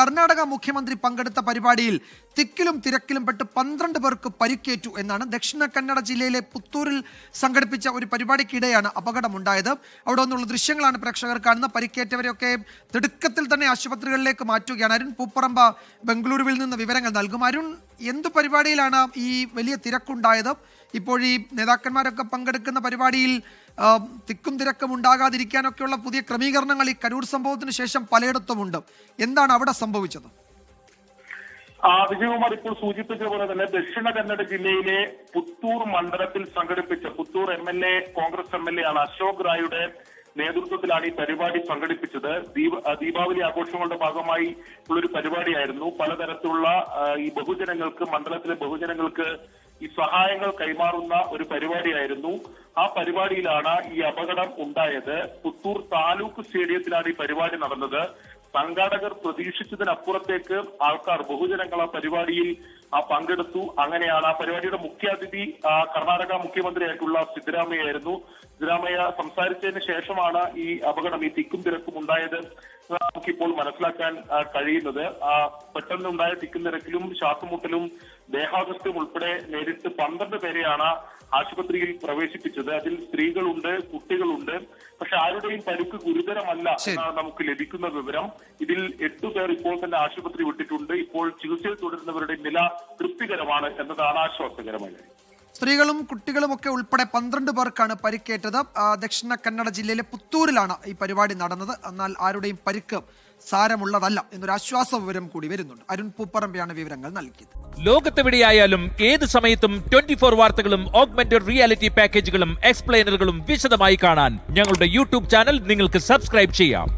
കർണാടക മുഖ്യമന്ത്രി പങ്കെടുത്ത പരിപാടിയിൽ തിക്കിലും തിരക്കിലും പെട്ട് പന്ത്രണ്ട് പേർക്ക് പരിക്കേറ്റു എന്നാണ് ദക്ഷിണ കന്നഡ ജില്ലയിലെ പുത്തൂരിൽ സംഘടിപ്പിച്ച ഒരു പരിപാടിക്കിടെയാണ് അപകടമുണ്ടായത്. അവിടെ നിന്നുള്ള ദൃശ്യങ്ങളാണ് പ്രേക്ഷകർ കാണുന്ന. പരിക്കേറ്റവരെയൊക്കെ തിടുക്കത്തിൽ തന്നെ ആശുപത്രികളിലേക്ക് മാറ്റുകയാണ്. അരുൺ പൂപ്പറമ്പ ബംഗളൂരുവിൽ നിന്ന് വിവരങ്ങൾ നൽകും. അരുൺ എന്ത് പരിപാടിയിലാണ് ഈ വലിയ തിരക്കുണ്ടായത്? ഇപ്പോൾ ഈ നേതാക്കന്മാരൊക്കെ പങ്കെടുക്കുന്ന പരിപാടിയിൽ തിക്കും തിരക്കും ഉണ്ടാകാതിരിക്കാനൊക്കെയുള്ള പുതിയ ക്രമീകരണങ്ങൾ ഈ കരൂർ സംഭവത്തിന് ശേഷം പലയിടത്തുമുണ്ട്. എന്താണ് അവിടെ സംഭവിച്ചത്? വിജയകുമാർ ഇപ്പോൾ സൂചിപ്പിച്ച പോലെ തന്നെ ദക്ഷിണ കന്നഡ ജില്ലയിലെ പുത്തൂർ മണ്ഡലത്തിൽ സംഘടിപ്പിച്ച Puthur M L A Congress M L A ആണ് അശോക് റായുടെ നേതൃത്വത്തിലാണ് ഈ പരിപാടി സംഘടിപ്പിച്ചത്. ദീപാവലി ആഘോഷങ്ങളുടെ ഭാഗമായി ഉള്ളൊരു പരിപാടിയായിരുന്നു. പലതരത്തിലുള്ള ഈ ബഹുജനങ്ങൾക്ക് മണ്ഡലത്തിലെ ബഹുജനങ്ങൾക്ക് ഈ സഹായങ്ങൾ കൈമാറുന്ന ഒരു പരിപാടിയായിരുന്നു. ആ പരിപാടിയിലാണ് ഈ അപകടം ഉണ്ടായത്. പുത്തൂർ താലൂക്ക് സ്റ്റേഡിയത്തിലാണ് ഈ പരിപാടി നടന്നത്. സംഘാടകർ പ്രതീക്ഷിച്ചതിനപ്പുറത്തേക്ക് ആൾക്കാർ ബഹുജനങ്ങൾ ആ പരിപാടിയിൽ ആ പങ്കെടുത്തു. അങ്ങനെയാണ് ആ പരിപാടിയുടെ മുഖ്യാതിഥി കർണാടക മുഖ്യമന്ത്രിയായിട്ടുള്ള സിദ്ധരാമയ്യ ആയിരുന്നു സിദ്ധരാമയ്യ സംസാരിച്ചതിന് ശേഷമാണ് ഈ അപകടം ഈ തിക്കും തിരക്കും ഉണ്ടായത് നമുക്കിപ്പോൾ മനസ്സിലാക്കാൻ കഴിയുന്നത്. ആ, പെട്ടെന്നുണ്ടായ തിക്കും തിരക്കിലും ശ്വാസമുട്ടലും ദേഹാവസ്ഥയും ഉൾപ്പെടെ നേരിട്ട് പന്ത്രണ്ട് പേരെയാണ് ആശുപത്രിയിൽ പ്രവേശിപ്പിച്ചത്. അതിൽ സ്ത്രീകളുണ്ട് കുട്ടികളുണ്ട്. പക്ഷെ ആരുടെയും പരുക്ക് ഗുരുതരമല്ല എന്നാണ് നമുക്ക് ലഭിക്കുന്ന വിവരം. ഇതിൽ എട്ടു പേർ ഇപ്പോൾ തന്നെ ആശുപത്രി വിട്ടിട്ടുണ്ട്. ഇപ്പോൾ ചികിത്സയിൽ തുടരുന്നവരുടെ നില തൃപ്തികരമാണ് എന്നതാണ് ആശ്വാസകരമായ സ്ത്രീകളും കുട്ടികളും ഒക്കെ ഉൾപ്പെടെ പന്ത്രണ്ട് പേർക്കാണ് പരിക്കേറ്റത്. ദക്ഷിണ കന്നഡ ജില്ലയിലെ പുത്തൂരിലാണ് ഈ പരിപാടി നടന്നത്. എന്നാൽ ആരുടെയും പരിക്ക് സാരമുള്ളതല്ല എന്നൊരു ആശ്വാസ വിവരം കൂടി വരുന്നുണ്ട്. അരുൺ പൂപ്പറമ്പയാണ് വിവരങ്ങൾ നൽകിയത്. ലോകത്തെവിടെയായാലും ഏത് സമയത്തും ട്വന്റി ഫോർ വാർത്തകളും ഓഗ്മെന്റഡ് റിയാലിറ്റി പാക്കേജുകളും എക്സ്പ്ലെയിനറുകളും വിശദമായി കാണാൻ ഞങ്ങളുടെ യൂട്യൂബ് ചാനൽ നിങ്ങൾക്ക് സബ്സ്ക്രൈബ് ചെയ്യാം.